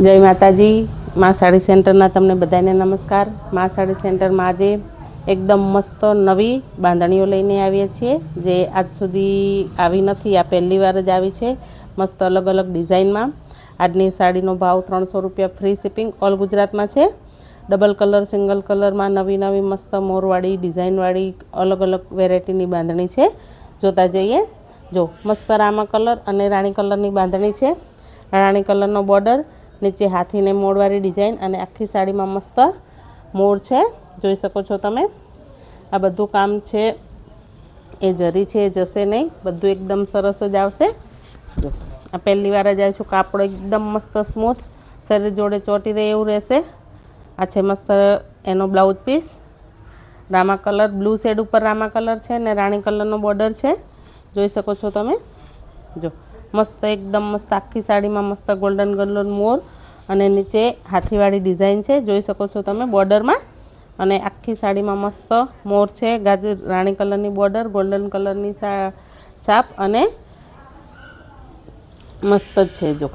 જય માતાજી, મા સાડી સેન્ટરના તમને બધાને નમસ્કાર. મા સાડી સેન્ટરમાં આજે એકદમ મસ્ત નવી બાંધણીઓ લઈને આવીએ છીએ, જે આજ સુધી આવી નથી, આ પહેલી વાર જ આવી છે. મસ્ત અલગ અલગ ડિઝાઇનમાં. આજની સાડીનો ભાવ ત્રણસો રૂપિયા ફ્રી શિપિંગ ઓલ ગુજરાતમાં છે. ડબલ કલર, સિંગલ કલરમાં નવી નવી મસ્ત મોરવાળી, ડિઝાઇનવાળી અલગ અલગ વેરાયટીની બાંધણી છે. જોતા જઈએ. જો, મસ્ત રામા કલર અને રાણી કલરની બાંધણી છે. રાણી કલરનો બોર્ડર નીચે હાથીને મોરવાળી ડિઝાઇન અને આખી સાડીમાં મસ્ત મોર છે. જોઈ શકો છો તમે. આ બધું કામ છે. એ જરી છે, એ જશે નહીં. બધું એકદમ સરસ જ આવશે. આ પહેલી વાર જ આવીશું. કાપડ એકદમ મસ્ત સ્મૂથ શરીર જોડે ચોટી રહે એવું રહેશે. આ છે મસ્ત એનો બ્લાઉઝ પીસ રામા કલર બ્લુ શેડ ઉપર રામા કલર છે ને રાણી કલરનો બોર્ડર છે. જોઈ શકો છો તમે. જો. મસ્ત, એકદમ મસ્ત, આખી સાડીમાં મસ્ત ગોલ્ડન ગોલ્ડન મોર અને નીચે હાથીવાળી ડિઝાઇન છે. જોઈ શકો છો તમે બોર્ડરમાં. અને આખી સાડીમાં મસ્ત મોર છે. ગાજર, રાણી કલરની બોર્ડર ગોલ્ડન કલરની છાપ અને મસ્ત જ છે, જો.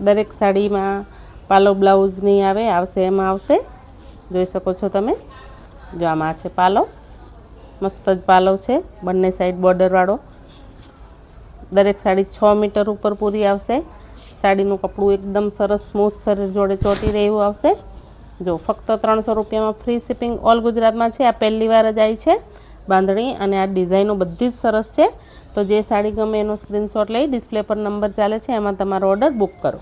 દરેક સાડીમાં પાલો બ્લાઉઝની આવે, આવશે, એમાં આવશે. જોઈ શકો છો તમે. જો આમાં છે પાલો. મસ્ત જ પાલવ છે. બંને સાઈડ બોર્ડરવાળો દરેક સાડી છ મીટર ઉપર પૂરી આવશે. સાડીનું કપડું એકદમ સરસ સ્મૂથ શરીર જોડે ચોટી રહે એવું આવશે. જો, ફક્ત ત્રણસો રૂપિયામાં ફ્રી શિપિંગ ઓલ ગુજરાતમાં છે. આ પહેલી વાર જ આવી છે બાંધણી અને આ ડિઝાઇનો બધી જ સરસ છે. તો જે સાડી ગમે એનો સ્ક્રીનશોટ લઈ ડિસ્પ્લે પર નંબર ચાલે છે, એમાં તમારો ઓર્ડર બુક કરો.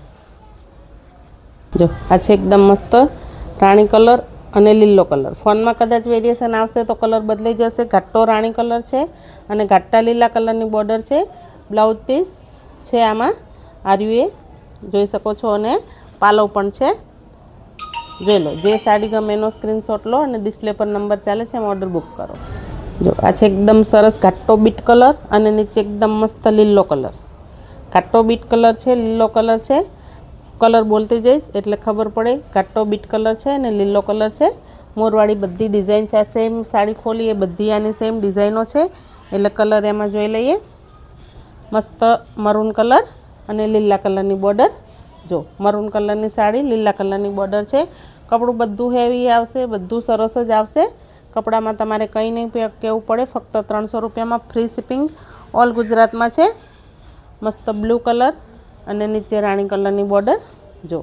જો, આ છે એકદમ મસ્ત રાણી કલર અને લીલો કલર. ફોનમાં કદાચ વેરિએશન આવશે તો કલર બદલાઈ જશે. ઘાટો રાણી કલર છે અને ઘાટા લીલા કલરની બોર્ડર છે. બ્લાઉઝ પીસ છે આમાં. આર્યુએ જોઈ શકો છો અને પાલવ પણ છે. જોઈ લો, જે સાડી ગમે એનો સ્ક્રીનશોટ લો અને ડિસ્પ્લે પર નંબર ચાલે છે, એમ ઓર્ડર બુક કરો. જો, આ છે એકદમ સરસ ઘાટો બીટ કલર અને નીચે એકદમ મસ્ત લીલો કલર. ઘાટો બીટ કલર છે, લીલો કલર છે. કલર બોલતી જઈશ એટલે ખબર પડે, ઘાટો બીટ કલર છે અને લીલો કલર છે. મોરવાળી બધી ડિઝાઇન છે, આ સેમ સાડી ખોલી, એ બધી આની સેમ ડિઝાઇનો છે. એટલે કલર એમાં જોઈ લઈએ. મસ્ત મરૂન કલર અને લીલા કલરની બોર્ડર જો મરૂન કલરની સાડી, લીલા કલરની બોર્ડર છે. કપડું બધું હેવી આવશે, બધું સરસ જ આવશે. કપડામાં તમારે કંઈ નહીં કહેવું પડે, ફક્ત ત્રણસો રૂપિયામાં ફ્રી શિપિંગ ઓલ ગુજરાતમાં છે. મસ્ત બ્લુ કલર અને નીચે રાણી કલરની બોર્ડર જો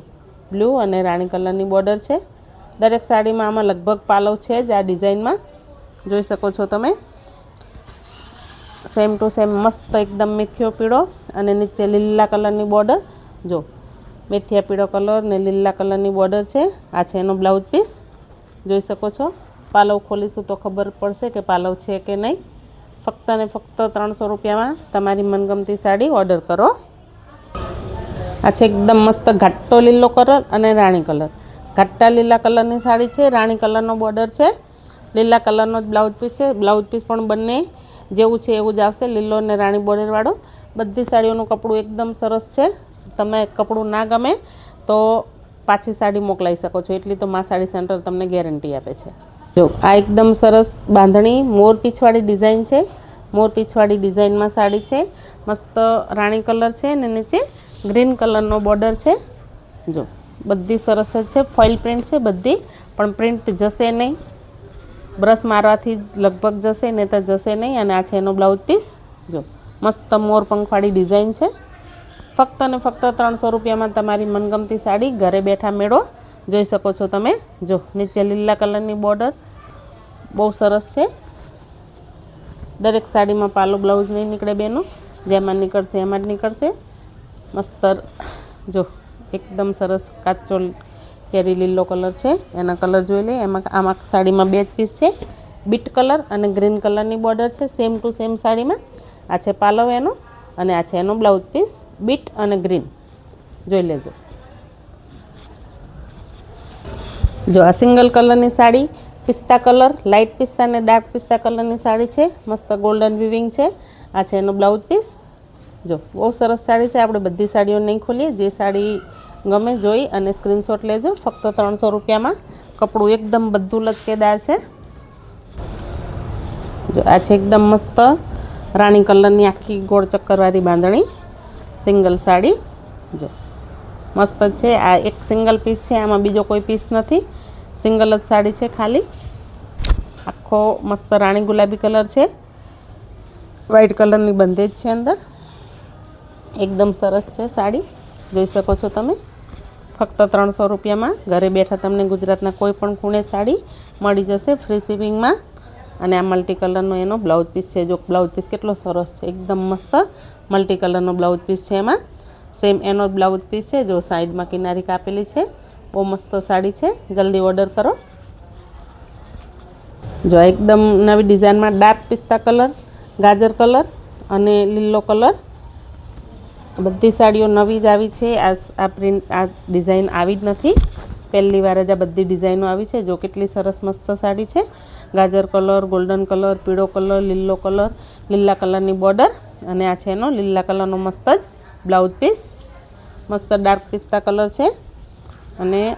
બ્લુ અને રાણી કલરની બોર્ડર છે. દરેક સાડીમાં આમાં લગભગ પાલવ છે જ આ ડિઝાઇનમાં જોઈ શકો છો તમે. સેમ ટુ સેમ મસ્ત એકદમ મેથીયો પીળો અને નીચે લીલા કલરની બોર્ડર. જો મેથિયા પીળો કલર ને લીલા કલરની બોર્ડર છે. આ છે એનો બ્લાઉઝ પીસ. જોઈ શકો છો? પાલવ ખોલીશું તો ખબર પડશે કે પાલવ છે કે નહીં. ફક્ત ને ફક્ત ત્રણસો રૂપિયામાં તમારી મનગમતી સાડી ઓર્ડર કરો. આ છે એકદમ મસ્ત ઘાટો લીલો કલર અને રાણી કલર. ઘાટા લીલા કલરની સાડી છે, રાણી કલરનો બોર્ડર છે. લીલા કલરનો જ બ્લાઉઝ પીસ છે. બ્લાઉઝ પીસ પણ બંને જેવું છે એવું જ આવશે. લીલો અને રાણી બોર્ડરવાળો. બધી સાડીઓનું કપડું એકદમ સરસ છે. તમે કપડું ના ગમે તો પાછી સાડી મોકલાવી શકો છો. એટલી તો મા સાડી સેન્ટર તમને ગેરંટી આપે છે. જો, આ એકદમ સરસ બાંધણી, મોર પીછવાળી ડિઝાઇન છે. મોર પીછવાળી ડિઝાઇનમાં સાડી છે. મસ્ત રાણી કલર છે ને નીચે ગ્રીન કલરનો બોર્ડર છે. જો, બધી સરસ જ છે. ફોઇલ પ્રિન્ટ છે બધી, પણ પ્રિન્ટ જશે નહીં. બ્રશ મારવાથી લગભગ જશે ને તો જશે નહીં. અને આ છે એનો બ્લાઉઝ પીસ. જો, મસ્ત મોર પંખવાળી ડિઝાઇન છે. ફક્ત ને ફક્ત ત્રણસો રૂપિયામાં તમારી મનગમતી સાડી ઘરે બેઠા મેળો જોઈ શકો છો તમે. જો, નીચે લીલા કલરની બોર્ડર. બહુ સરસ છે. દરેક સાડીમાં પાલો બ્લાઉઝ નહીં નીકળે બેનું. જેમાં નીકળશે એમાં જ નીકળશે. મસ્ત જો, એકદમ સરસ કાચો કેરી લીલો કલર છે. એના કલર જોઈ લે એમાં આમાં સાડીમાં બે જ પીસ છે. બીટ કલર અને ગ્રીન કલરની બોર્ડર છે. સેમ ટુ સેમ સાડીમાં. આ છે પાલવ એનો અને આ છે એનો બ્લાઉઝ પીસ. બીટ અને ગ્રીન. જોઈ લેજો. જો આ સિંગલ કલરની સાડી, પિસ્તા કલર લાઇટ પિસ્તા અને ડાર્ક પિસ્તા કલરની સાડી છે. મસ્ત ગોલ્ડન વિવિંગ છે. આ છે એનો બ્લાઉઝ પીસ. જો બહુ સરસ સાડી છે. આપણે બધી સાડીઓ નહીં ખોલીએ. જે સાડી ગમે જોઈ અને સ્ક્રીનશોટ લેજો. ફક્ત ત્રણસો રૂપિયામાં. કપડું એકદમ બધું લચકેદાર છે. જો, આ છે એકદમ મસ્ત રાણી કલરની આખી ગોળ ચક્કરવાળી બાંધણી. સિંગલ સાડી. જો, મસ્ત છે. આ એક સિંગલ પીસ છે. આમાં બીજો કોઈ પીસ નથી. સિંગલ જ સાડી છે ખાલી. આખો મસ્ત રાણી ગુલાબી કલર છે. વ્હાઈટ કલરની બંધેજ છે અંદર. એકદમ સરસ છે સાડી. જોઈ શકો છો તમે. ફક્ત ત્રણસો રૂપિયામાં. ઘરે બેઠા તમને ગુજરાતના કોઈ પણ ખૂણે સાડી મળી જશે ફ્રી શિપિંગમાં અને આ મલ્ટી કલરનો એનો બ્લાઉઝ પીસ છે. જો બ્લાઉઝ પીસ કેટલો સરસ છે. એકદમ મસ્ત મલ્ટી કલરનો બ્લાઉઝ પીસ છે એમાં. સેમ એનો બ્લાઉઝ પીસ છે. જો સાઈડમાં કિનારી કાપેલી છે. બહુ મસ્ત સાડી છે. જલ્દી ઓર્ડર કરો. જો એકદમ નવી ડિઝાઇનમાં ડાર્ક પિસ્તા કલર ગાજર કલર અને લીલો કલર બધી સાડીઓ નવી જ આવી છે. આ આ પ્રિન્ટ, આ ડિઝાઇન આવી જ નથી. પહેલી વાર જ આ બધી ડિઝાઇનો આવી છે. જો કેટલી સરસ મસ્ત સાડી છે. ગાજર કલર, ગોલ્ડન કલર, પીળો કલર, લીલો કલર, લીલા કલરની બોર્ડર અને આ છે એનો લીલા કલરનો મસ્ત જ બ્લાઉઝ પીસ. મસ્ત ડાર્ક પિસ્તા કલર છે. અને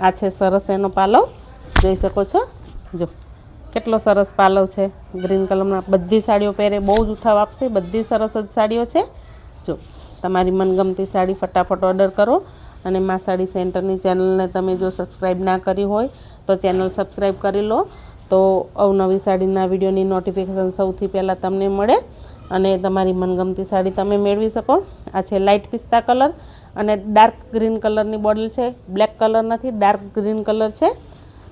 આ છે સરસ એનો પાલવ. જોઈ શકો છો? જો, કેટલો સરસ પાલવ છે. ગ્રીન કલરમાં બધી સાડીઓ પહેરે, બહુ જ ઉઠાવ આપશે. બધી સરસ જ સાડીઓ છે. જો તમારી મનગમતી સાડી ફટાફટ ઓર્ડર કરો અને મા સાડી સેન્ટરની ચેનલને તમે જો સબસ્ક્રાઈબ ના કરી હોય તો ચેનલ સબસ્ક્રાઈબ કરી લો. તો અવનવી સાડીના વિડીયોની નોટિફિકેશન સૌથી પહેલાં તમને મળે અને તમારી મનગમતી સાડી તમે મેળવી શકો. આ છે લાઇટ પિસ્તા કલર અને ડાર્ક ગ્રીન કલરની બોટલ છે. બ્લેક કલર નથી ડાર્ક ગ્રીન કલર છે.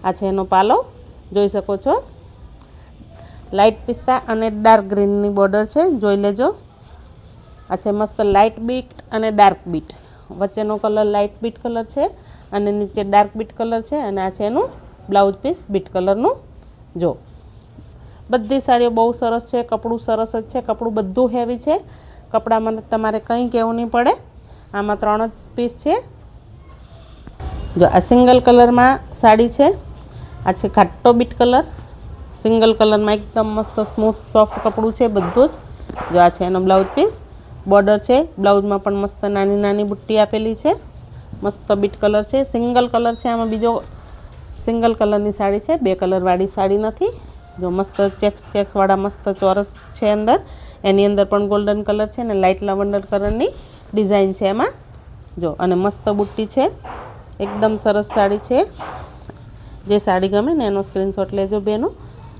આ છે એનો પાલો. જોઈ શકો છો. લાઇટ પિસ્તા અને ડાર્ક ગ્રીનની બોર્ડર છે. જોઈ લેજો. આ છે મસ્ત લાઇટ બીટ અને ડાર્ક બીટ વચ્ચેનો કલર લાઇટ બીટ કલર છે અને નીચે ડાર્ક બીટ કલર છે અને આ છે એનું બ્લાઉઝ પીસ બીટ કલરનું જો. બધી સાડીઓ બહુ સરસ છે, કપડું સરસ જ છે, કપડું બધું હેવી છે. કપડામાં તમારે કંઈ કહેવું નહીં પડે. આમાં ત્રણ જ પીસ છે. જો આ સિંગલ કલરમાં સાડી છે. આ છે ઘાટો બીટ કલર સિંગલ કલરમાં એકદમ મસ્ત સ્મૂથ સોફ્ટ કપડું છે બધું જ. જો આ છે એનો બ્લાઉઝ પીસ બોર્ડર છે. બ્લાઉઝમાં પણ મસ્ત નાની નાની બુટ્ટી આપેલી છે. મસ્ત બીટ કલર છે. સિંગલ કલર છે. આમાં બીજો સિંગલ કલરની સાડી છે. બે કલરવાળી સાડી નથી. જો મસ્ત ચેક્સ ચેક્સવાળા મસ્ત ચોરસ છે અંદર. એની અંદર પણ ગોલ્ડન કલર છે અને લાઇટ લવંડર કલરની ડિઝાઇન છે એમાં. જો, અને મસ્ત બુટ્ટી છે. એકદમ સરસ સાડી છે. જે સાડી ગમે ને એનો સ્ક્રીનશોટ લેજો બેનો.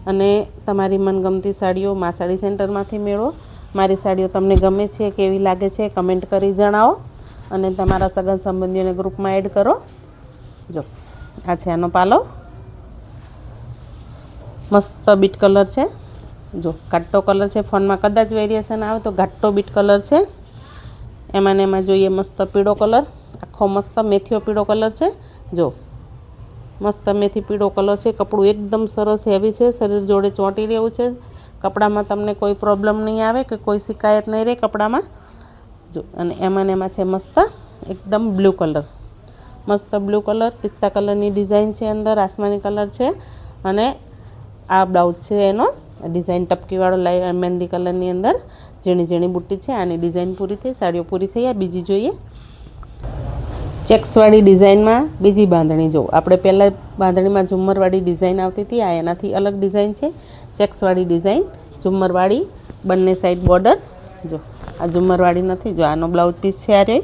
અને તમારી મનગમતી સાડીઓ મા સાડી સેન્ટરમાંથી મેળવો. મારી સાડીઓ તમને ગમે છે, કેવી લાગે છે, કમેન્ટ કરી જણાવો. અને તમારા સગન સંબંધીઓને ગ્રુપમાં એડ કરો. જો, આ છે આનો પાલો. મસ્ત બીટ કલર છે. જો, ઘાટો કલર છે. ફોનમાં કદાચ વેરિએશન આવે તો ઘાટો બીટ કલર છે. એમાં ને એમાં જોઈએ મસ્ત પીળો કલર. આખો મસ્ત મેથીઓ પીળો કલર છે. જો મસ્ત મેથી પીળો કલર છે, કપડું એકદમ સરસ હેવી છે, શરીર જોડે ચોંટી રહેવું છે. કપડામાં તમને કોઈ પ્રોબ્લેમ નહીં આવે કે કોઈ શિકાયત નહીં રહે કપડામાં. જો, અને એમાં ને એમાં છે મસ્ત, એકદમ બ્લુ કલર મસ્ત બ્લુ કલર પિસ્તા કલરની ડિઝાઇન છે અંદર, આસમાની કલર છે, અને આ બ્લાઉઝ છે એનો ડિઝાઇન ટપકીવાળો લાઈ મહેંદી કલરની અંદર. ઝીણી ઝીણી બુટ્ટી છે, આની ડિઝાઇન પૂરી થઈ, સાડીઓ પૂરી થઈ, આ બીજી જોઈએ. ચેક્સવાળી ડિઝાઇનમાં બીજી બાંધણી જો આપણે પહેલાં બાંધણીમાં ઝુમ્મરવાળી ડિઝાઇન આવતી હતી, આ એનાથી અલગ ડિઝાઇન છે. ચેક્સવાળી ડિઝાઇન, ઝુમ્મરવાળી, બંને સાઈડ બોર્ડર. જો, આ ઝુમ્મરવાળી નથી, જો આનો બ્લાઉઝ પીસ છે આ રહ્યો.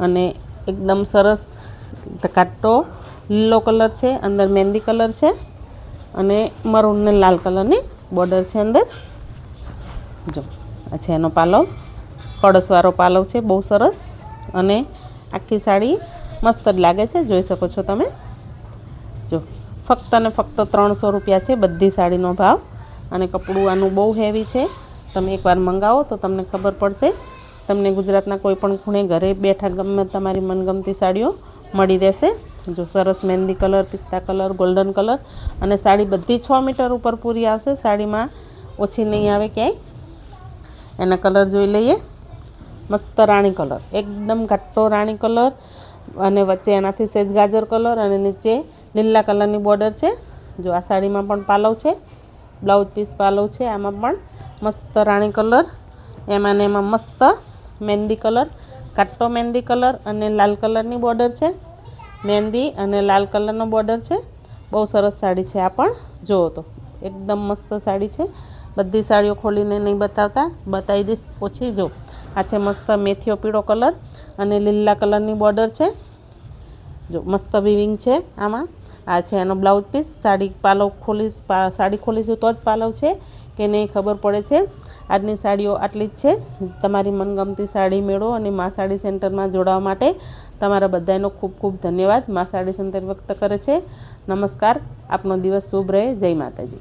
અને એકદમ સરસ કાટો લીલો કલર છે, અંદર મહેંદી કલર છે અને મરૂન ને લાલ કલરની બોર્ડર છે અંદર. જો, આ છે એનો પાલવ. કળસવાળો પાલવ છે, બહુ સરસ. અને આખી સાડી મસ્ત જ લાગે છે. જોઈ શકો છો તમે. જો, ફક્ત ને ફક્ત ત્રણસો રૂપિયા છે બધી સાડીનો ભાવ. અને કપડું આનું બહુ હેવી છે. તમે એકવાર મંગાવો તો તમને ખબર પડશે. તમને ગુજરાતના કોઈ પણ ખૂણે ઘરે બેઠા ગમે તમારી મનગમતી સાડીઓ મળી રહેશે. જો, સરસ મહેંદી કલર, પિસ્તા કલર, ગોલ્ડન કલર અને સાડી બધી છ મીટર ઉપર પૂરી આવશે. સાડીમાં ઓછી નહીં આવે ક્યાંય. એના કલર જોઈ લઈએ. મસ્ત રાણી કલર, એકદમ ઘાટો રાણી કલર અને વચ્ચે એનાથી સેજ ગાજર કલર અને નીચે લીલા કલરની બોર્ડર છે. જો આ સાડીમાં પણ પાલવ છે, બ્લાઉઝ પીસ પાલવ છે, આમાં પણ મસ્ત રાણી કલર, એમાં ને એમાં મસ્ત મહેંદી કલર કાટો મહેંદી કલર અને લાલ કલરની બોર્ડર છે. મહેંદી અને લાલ કલરનો બોર્ડર છે. બહુ સરસ સાડી છે આ પણ, જુઓ તો, એકદમ મસ્ત સાડી છે. બધી સાડીઓ ખોલીને નહીં બતાવતા, બતાવી દઈશ, ઓછી જો. આ છે મસ્ત મેથીઓ પીળો કલર અને લીલા કલરની બોર્ડર છે. જો મસ્ત વિવિંગ છે આમાં. આ છે એનો બ્લાઉઝ પીસ સાડી પાલવ ખોલીશ, પા- સાડી ખોલીશું તો જ પાલવ છે. કે નહીં ખબર પડે છે. આજની સાડીઓ આટલી જ છે. તમારી મનગમતી સાડી મેળો અને મા સાડી સેન્ટરમાં જોડાવા માટે તમારા બધાનો ખૂબ ખૂબ ધન્યવાદ. મા સાડી સેન્ટર વ્યક્ત કરે છે. નમસ્કાર. આપનો દિવસ શુભ રહે. જય માતાજી.